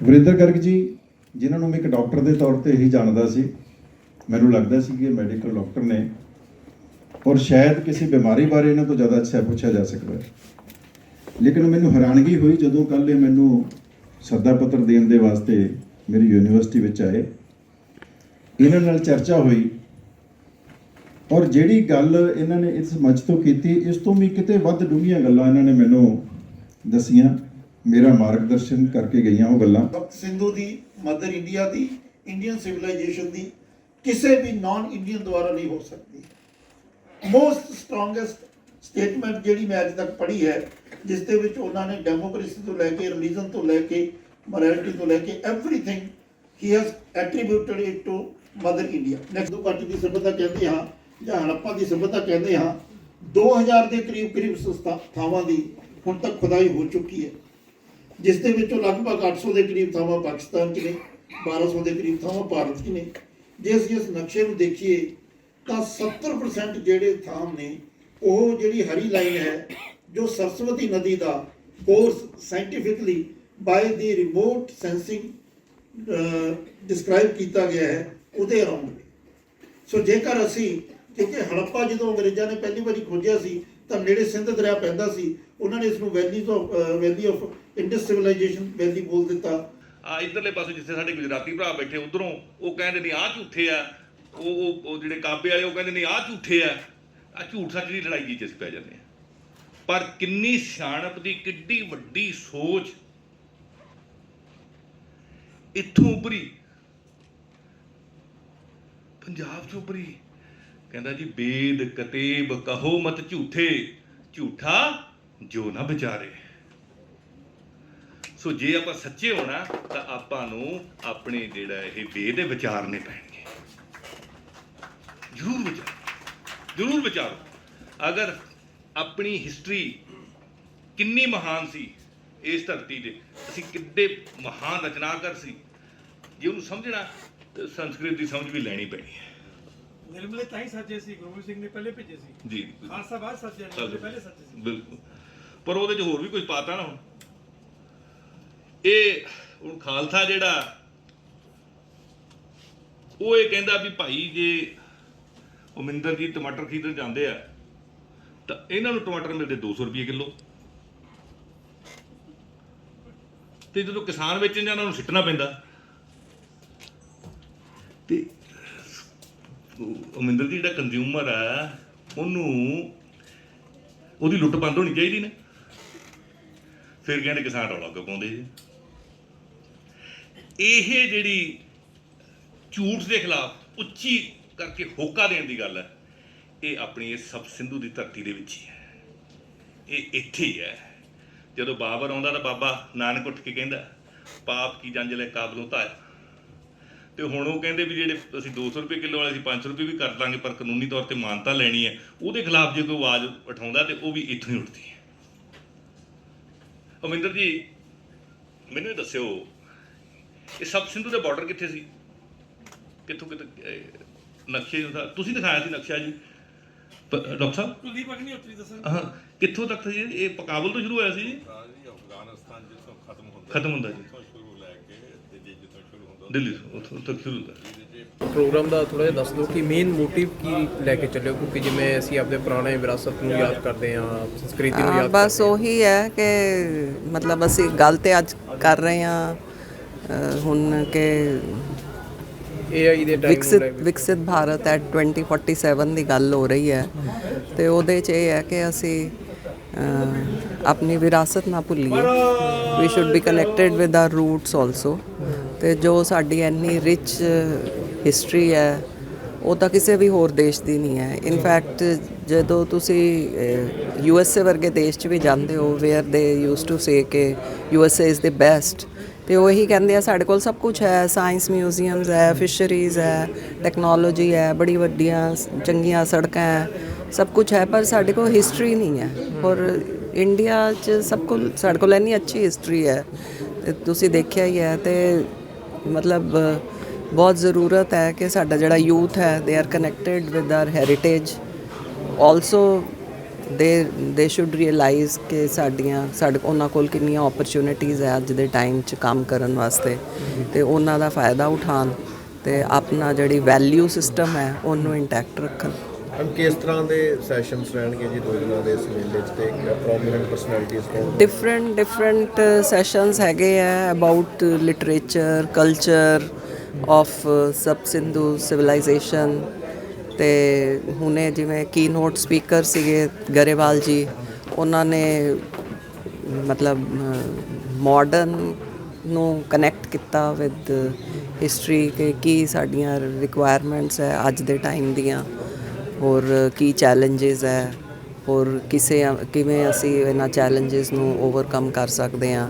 ਵਰਿੰਦਰ ਗਰਗ ਜੀ, ਜਿਨ੍ਹਾਂ ਨੂੰ ਮੈਂ ਇੱਕ ਡਾਕਟਰ ਦੇ ਤੌਰ ਤੇ ਹੀ ਜਾਣਦਾ ਸੀ, ਮੈਨੂੰ ਲੱਗਦਾ ਸੀ ਕਿ ਇਹ ਮੈਡੀਕਲ ਡਾਕਟਰ ਨੇ, ਔਰ ਸ਼ਾਇਦ ਕਿਸੇ ਬਿਮਾਰੀ ਬਾਰੇ ਇਹਨਾਂ ਤੋਂ ਜ਼ਿਆਦਾ ਅੱਛਾ ਪੁੱਛਿਆ ਜਾ ਸਕਦਾ ਹੈ। ਲੇਕਿਨ ਮੈਨੂੰ ਹੈਰਾਨਗੀ ਹੋਈ ਜਦੋਂ ਕੱਲ੍ਹ ਇਹ ਮੈਨੂੰ ਸੱਦਾ ਪੱਤਰ ਦੇਣ ਦੇ ਵਾਸਤੇ ਮੇਰੀ ਯੂਨੀਵਰਸਿਟੀ ਵਿੱਚ ਆਏ। ਇਹਨਾਂ ਨਾਲ ਚਰਚਾ ਹੋਈ, ਔਰ ਜਿਹੜੀ ਗੱਲ ਇਹਨਾਂ ਨੇ ਇਸ ਮੰਚ ਤੋਂ ਕੀਤੀ, ਇਸ ਤੋਂ ਵੀ ਕਿਤੇ ਵੱਧ ਡੂੰਘੀਆਂ ਗੱਲਾਂ ਇਹਨਾਂ ਨੇ ਮੈਨੂੰ ਦਸੀਆਂ। ਮੇਰਾ ਮਾਰਗਦਰਸ਼ਨ ਕਰਕੇ ਗਈਆਂ ਉਹ ਗੱਲਾਂ। ਸਿੰਧੂ ਦੀ, ਮਦਰ ਇੰਡੀਆ ਦੀ, ਇੰਡੀਅਨ ਸਿਵਲਾਈਜੇਸ਼ਨ ਦੀ, ਕਿਸੇ ਵੀ ਨਾਨ ਇੰਡੀਅਨ ਦੁਆਰਾ ਨਹੀਂ ਹੋ ਸਕਦੀ। ਮੋਸਟ ਸਟਰੋਂਗੈਸਟ ਸਟੇਟਮੈਂਟ ਜਿਹੜੀ ਮੈਂ ਅੱਜ ਤੱਕ ਪੜ੍ਹੀ ਹੈ, ਜਿਸ ਦੇ ਵਿੱਚ ਉਹਨਾਂ ਨੇ ਡੈਮੋਕ੍ਰੇਸੀ ਤੋਂ ਲੈ ਕੇ ਰਿਲੀਜਨ ਤੋਂ ਲੈ ਕੇ ਮੋਰੈਲਿਟੀ ਤੋਂ ਲੈ ਕੇ everything he has attributed it to mother India next ਦੋ ਪਾਰਟੀ ਦੀ ਸਭਿਅਤਾ ਕਹਿੰਦੇ ਹਾਂ, ਜਾਂ ਹੜੱਪਾ ਦੀ ਸਭਿਅਤਾ ਕਹਿੰਦੇ ਹਾਂ 2000 ਦੇ ਕਰੀਬ ਕਰੀਬ ਥਾਵਾਂ ਦੀ ਹੁਣ ਤੱਕ ਖੁਦਾਈ ਹੋ ਚੁੱਕੀ ਹੈ। ਜਿਸ ਦੇ ਵਿੱਚੋਂ ਲਗਭਗ 800 ਦੇ ਕਰੀਬ ਥਾਵਾਂ ਪਾਕਿਸਤਾਨ 'ਚ ਨੇ 1200 ਦੇ ਕਰੀਬ ਥਾਵਾਂ ਭਾਰਤ 'ਚ ਨੇ। ਜੇ ਅਸੀਂ ਇਸ ਨਕਸ਼ੇ ਨੂੰ ਦੇਖੀਏ, ਤਾਂ 70% ਜਿਹੜੇ ਥਾਂ ਨੇ, ਉਹ ਜਿਹੜੀ ਹਰੀ ਲਾਈਨ ਹੈ, ਜੋ ਸਰਸਵਤੀ ਨਦੀ ਦਾ course scientifically by the remote sensing describe ਕੀਤਾ ਗਿਆ ਹੈ, ਉਹਦੇ ਅਰਾਊਂਡ ਸੋ ਜੇਕਰ ਅਸੀਂ ਕਿਉਂਕਿ ਹੜੱਪਾ ਜਦੋਂ ਅੰਗਰੇਜ਼ਾਂ ਨੇ ਪਹਿਲੀ ਵਾਰੀ ਖੋਜਿਆ ਸੀ, ਤਾਂ ਨੇੜੇ ਸਿੰਧ ਦਰਿਆ ਪੈਂਦਾ ਸੀ ਉਹਨਾਂ ਨੇ ਇਸ ਨੂੰ valleys of valley of Indus civilization valley ਬੋਲ ਦਿੱਤਾ। ਆ ਇਧਰਲੇ ਪਾਸੇ ਜਿੱਥੇ ਸਾਡੇ ਗੁਜਰਾਤੀ ਭਰਾ ਬੈਠੇ ਉਧਰੋਂ, ਉਹ ਕਹਿੰਦੇ ਨਹੀਂ ਆਹ ਝੂਠੇ ਆ। ਉਹ ਉਹ ਜਿਹੜੇ ਕਾਬੇ ਵਾਲੇ, ਉਹ ਕਹਿੰਦੇ ਨਹੀਂ ਆਹ ਝੂਠੇ ਆ। ਆ ਝੂਠ ਸੱਚ ਦੀ ਲੜਾਈ ਜੀ ਚ ਪੈ ਜਾਂਦੇ ਆ ਪਰ ਕਿੰਨੀ ਸਿਆਣਪ ਦੀ, ਕਿੱਡੀ ਵੱਡੀ ਸੋਚ ਇੱਥੋਂ ਉਭਰੀ ਪੰਜਾਬ ਚੋਂ ਉਭਰੀ ਕਹਿੰਦਾ ਜੀ ਬੇਦ ਕਤੇਬ ਕਹੋ ਮਤ ਝੂਠੇ। ਝੂਠਾ ਜੋ ਨਾ ਵਿਚਾਰੇ। ਸੋ ਜੇ ਆਪਾਂ ਸੱਚੇ ਹੋਣਾ ਤਾਂ ਆਪਾਂ ਨੂੰ ਆਪਣੇ ਜਿਹੜਾ ਇਹ ਵੇਦ ਦੇ ਵਿਚਾਰਨੇ ਪੈਣਗੇ। ਜ਼ਰੂਰ ਵਿਚਾਰੋ। ਜ਼ਰੂਰ ਵਿਚਾਰੋ। ਅਗਰ ਆਪਣੀ ਹਿਸਟਰੀ ਕਿੰਨੀ ਮਹਾਨ ਸੀ ਇਸ ਧਰਤੀ ਤੇ ਅਸੀਂ ਕਿੱਡੇ ਮਹਾਨ ਰਚਨਾਕਾਰ ਸੀ ਜੇ ਉਹਨੂੰ ਸਮਝਣਾ ਤਾਂ ਸੰਸਕ੍ਰਿਤ ਦੀ ਸਮਝ ਵੀ ਲੈਣੀ ਪੈਣੀ ਹੈ। ਨਿਰਮਲੇ ਤਾਂ ਹੀ ਸੱਜੇ ਸੀ ਗੁਰੂ ਸਿੰਘ ਨੇ ਪਹਿਲੇ ਭੇਜੇ ਸੀ। ਜੀ। ਖਾਲਸਾ ਬਾਅਦ ਸੱਜੇ ਨੇ ਪਹਿਲੇ ਸੱਜੇ ਸੀ। ਬਿਲਕੁਲ। ਪਰ ਉਹਦੇ 'ਚ ਹੋਰ ਵੀ ਕੁਝ ਪਾਤਾ ਨਾ ਹੁਣ। ਇਹ ਹੁਣ ਖਾਲਸਾ ਜਿਹੜਾ, ਉਹ ਇਹ ਕਹਿੰਦਾ ਵੀ ਭਾਈ ਜੇ ਉਮਿੰਦਰ ਜੀ ਟਮਾਟਰ ਖਰੀਦਣ ਜਾਂਦੇ ਆ, ਤਾਂ ਇਹਨਾਂ ਨੂੰ ਟਮਾਟਰ ਮਿਲਦੇ 200 ਰੁਪਏ ਕਿਲੋ। ਤੇ ਜਦੋਂ ਕਿਸਾਨ ਵੇਚਣ ਜਾਂਦਾ ਉਹਨੂੰ ਸਿੱਟਣਾ ਪੈਂਦਾ। ਤੇ ਉਮਿੰਦਰ ਜੀ ਜਿਹੜਾ ਕੰਜ਼ਿਊਮਰ ਆ, ਉਹਨੂੰ ਉਹਦੀ ਲੁੱਟ ਬੰਦ ਹੋਣੀ ਚਾਹੀਦੀ ਨਾ। ਫਿਰ ਕਹਿੰਦੇ ਕਿਸਾਨ ਰੌਲਾ ਕਿਉਂ ਪਾਉਂਦੇ ਜੀ? ਇਹ ਜਿਹੜੀ ਝੂਠ ਦੇ ਖਿਲਾਫ ਉੱਚੀ ਕਰਕੇ ਹੋਕਾ ਦੇਣ ਦੀ ਗੱਲ ਹੈ, ਇਹ ਆਪਣੀ ਇਸ ਸਭ ਸਿੰਧੂ ਦੀ ਧਰਤੀ ਦੇ ਵਿੱਚ ਹੀ ਹੈ। ਇਹ ਇੱਥੇ ਹੀ ਹੈ। ਜਦੋਂ ਬਾਬਰ ਆਉਂਦਾ ਤਾਂ ਬਾਬਾ ਨਾਨਕ ਉੱਠ ਕੇ ਕਹਿੰਦਾ, ਪਾਪ ਕੀ ਜੰਜ ਲੈ ਕਾਬਲੋਂ ਧਾਇਆ? ਤੇ ਹੁਣ ਉਹ ਕਹਿੰਦੇ ਵੀ ਜਿਹੜੇ ਅਸੀਂ 200 ਰੁਪਏ ਕਿਲੋ ਵਾਲੇ ਸੀ 500 ਰੁਪਏ ਵੀ ਕਰ ਦਾਂਗੇ, ਪਰ ਕਾਨੂੰਨੀ ਤੌਰ ਤੇ ਮਾਨਤਾ ਲੈਣੀ ਹੈ। ਉਹਦੇ ਖਿਲਾਫ ਜੇ ਕੋਈ ਆਵਾਜ਼ ਉਠਾਉਂਦਾ ਤੇ ਉਹ ਵੀ ਇੱਥੋਂ ਹੀ ਉੱਠਦੀ ਹੈ। ਅਮਿੰਦਰ ਜੀ ਮੈਨੂੰ ਇਹ ਦੱਸਿਓ ਇਹ ਸਬ ਸਿੰਧੂ ਦਾ ਬਾਰਡਰ ਕਿੱਥੇ ਸੀ? ਕਿੱਥੋਂ ਕਿੱਥੇ ਇਹ ਨਕਸ਼ੇ ਦਾ ਤੁਸੀਂ ਦਿਖਾਇਆ ਸੀ ਨਕਸ਼ਾ ਜੀ। ਪ- ਡਾਕਟਰ ਸਾਹਿਬ? ਕੁਲਦੀਪ ਅਗਨੀ ਉਤਰੀ ਦੱਸਣ। ਹਾਂ ਕਿੱਥੋਂ ਤੱਕ ਸੀ ਜੀ? ਇਹ ਕਾਬਲ ਤੋਂ ਸ਼ੁਰੂ ਹੋਇਆ ਸੀ ਜੀ? ਜੀ ਅਫਗਾਨਿਸਤਾਨ ਜਿੱਥੋਂ ਖਤਮ ਹੁੰਦਾ ਖਤਮ ਹੁੰਦਾ ਜੀ ਜਿੱਥੋਂ ਸ਼ੁਰੂ ਲੈ ਕੇ ਤੇ ਜੇ ਜਿੱਥੋਂ ਸ਼ੁਰੂ ਹੁੰਦਾ ਦਿੱਲੀ ਤੋਂ ਉੱਥੋਂ ਤੱਕ ਸ਼ੁਰੂ ਹੁੰਦਾ ਪ੍ਰੋਗਰਾਮ ਦਾ ਥੋੜਾ ਜਿਹਾ ਦੱਸ ਦਿਓ ਕਿ ਮੇਨ ਮੋਟਿਵ ਕੀ ਲੈ ਕੇ ਚੱਲਿਓ ਕਿਉਂਕਿ ਜਿਵੇਂ ਅਸੀਂ ਆਪਣੇ ਪੁਰਾਣੇ ਵਿਰਾਸਤ ਨੂੰ ਯਾਦ ਕਰਦੇ ਹਾਂ ਸੰਸਕ੍ਰਿਤੀ ਨੂੰ ਹਾਂ, ਯਾਦ ਬਸ ਹਾਂ। ਉਹੀ ਹੈ ਕਿ ਮਤਲਬ ਅਸੀਂ ਗੱਲ ਤੇ ਅੱਜ ਕਰ ਰਹੇ ਹਾਂ ਹੁਣ ਕਿ AI ਦੇ ਟਾਈਮ ਵਿਕਸਿਤ ਵਿਕਸਿਤ ਭਾਰਤ ਐਟ 2047 ਦੀ ਗੱਲ ਹੋ ਰਹੀ ਹੈ। ਤੇ ਉਹਦੇ 'ਚ ਇਹ ਹੈ ਕਿ ਅਸੀਂ ਆਪਣੀ ਵਿਰਾਸਤ ਨਾ ਭੁੱਲੀਏ। We should be connected with our roots also ਤੇ ਜੋ ਸਾਡੀ ਇੰਨੀ ਰਿਚ ਹਿਸਟਰੀ ਹੈ, ਉਹ ਤਾਂ ਕਿਸੇ ਵੀ ਹੋਰ ਦੇਸ਼ ਦੀ ਨਹੀਂ ਹੈ। ਇਨਫੈਕਟ ਜਦੋਂ ਤੁਸੀਂ ਯੂ ਐਸ ਏ ਵਰਗੇ ਦੇਸ਼ 'ਚ ਵੀ ਜਾਂਦੇ ਹੋ ਵੇਅਰ ਦੇ ਯੂਜ਼ ਟੂ ਸੇ ਕਿ U S A is the best ਤੇ ਉਹ ਇਹੀ ਕਹਿੰਦੇ ਆ, ਸਾਡੇ ਕੋਲ ਸਭ ਕੁਝ ਹੈ ਸਾਇੰਸ ਮਿਊਜ਼ੀਅਮਸ ਹੈ ਫਿਸ਼ਰੀਜ਼ ਹੈ ਟੈਕਨੋਲੋਜੀ ਹੈ, ਬੜੀ ਵੱਡੀਆਂ, ਚੰਗੀਆਂ ਸੜਕਾਂ ਹੈ, ਸਭ ਕੁਝ ਹੈ, ਪਰ ਸਾਡੇ ਕੋਲ ਹਿਸਟਰੀ ਨਹੀਂ ਹੈ। ਔਰ ਇੰਡੀਆ 'ਚ ਸਭ ਕੋਲ, ਸਾਡੇ ਕੋਲ ਇੰਨੀ ਅੱਛੀ ਹਿਸਟਰੀ ਹੈ, ਤੇ ਤੁਸੀਂ ਦੇਖਿਆ ਹੀ ਹੈ, ਤੇ ਮਤਲਬ, ਬਹੁਤ ਜ਼ਰੂਰਤ ਹੈ ਕਿ ਸਾਡਾ ਜਿਹੜਾ ਯੂਥ ਹੈ they are connected with our heritage also they they should realise ਕਿ ਸਾਡੀਆਂ, ਸਾਡ, ਉਹਨਾਂ ਕੋਲ ਕਿੰਨੀਆਂ ਓਪਰਚ्युनिटीज ਹੈ ਅੱਜ ਦੇ ਟਾਈਮ 'ਚ ਕੰਮ ਕਰਨ ਵਾਸਤੇ ਤੇ ਉਹਨਾਂ ਦਾ ਫਾਇਦਾ ਉਠਾਣ ਤੇ ਆਪਣਾ ਜਿਹੜੀ ਵੈਲਿਊ ਸਿਸਟਮ ਹੈ, ਉਹਨੂੰ ਇੰਟੈਕਟ ਰੱਖਣ। ਹਮ ਕਿਸ ਤਰ੍ਹਾਂ ਦੇ ਸੈਸ਼ਨਸ ਰਹਿਣਗੇ ਜੀ ਦੋ ਦਿਨਾਂ ਦੇ ਇਸ ਮੇਲੇ 'ਚ ਤੇ ਪ੍ਰੋਮਿਨੈਂਟ ਪਰਸਨੈਲਿਟੀਜ਼ ਕੌਣ ਡਿਫਰੈਂਟ ਡਿਫਰੈਂਟ ਸੈਸ਼ਨਸ ਹੈਗੇ ਆ ਅਬਾਊਟ ਲਿਟਰੇਚਰ ਕਲਚਰ ਆਫ ਸਬ ਸਿੰਧੂ ਸਿਵਲਾਈਜੇਸ਼ਨ ਤੇ ਹੁਣੇ ਜਿਵੇਂ ਕੀਨੋਟ ਸਪੀਕਰ ਸੀਗੇ ਗਰੇਵਾਲ ਜੀ, ਉਹਨਾਂ ਨੇ ਮਤਲਬ ਮਾਡਰਨ ਨੂੰ ਕਨੈਕਟ ਕੀਤਾ ਵਿਦ ਹਿਸਟਰੀ ਕਿ ਕੀ ਸਾਡੀਆਂ ਰਿਕੁਆਇਰਮੈਂਟਸ ਹੈ ਅੱਜ ਦੇ ਟਾਈਮ ਦੀਆਂ। ਔਰ ਕੀ ਚੈਲੰਜਸ ਹੈ, ਔਰ ਕਿਸੇ ਕਿਵੇਂ ਅਸੀਂ ਇਹਨਾਂ ਚੈਲੰਜਸ ਨੂੰ ਓਵਰਕਮ ਕਰ ਸਕਦੇ ਹਾਂ।